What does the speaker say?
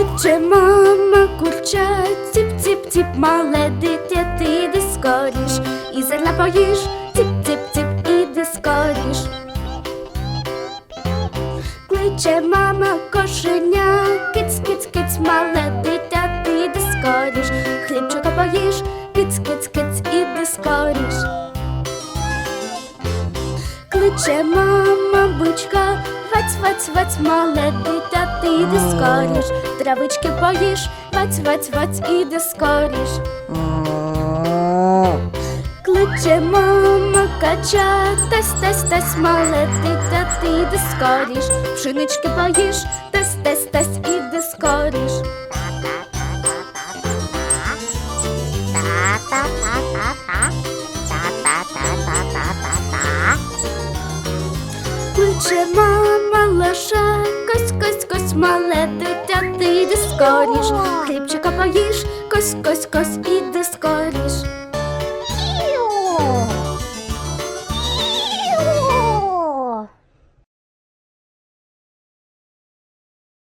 Кличе мама курча, ціп, мале дитя, ти йди скоріш, і зерна поїж, ціп, іди скоріш. Кличе мама кошеня, киць, киць, киць, мале дитя, ти йди скоріш, хлібчика поїж, киць, киць, киць, іди скоріш. Кличе мама бичка, ваць, ваць, ваць, мале дитя, ти йди скоріш, травички поїж, ваць, ваць, ваць, іди скоріш. Кличе мама кача, тась, тась, тась, мале дитя, ти йди скоріш, пшенички поїж, тась, тась, тась, іди скоріш. Кличе мама лоша, кось, кось, кось, мале дитя, ти йди скоріш, хлібчика поїж, кось, кось, кось, іди скоріш.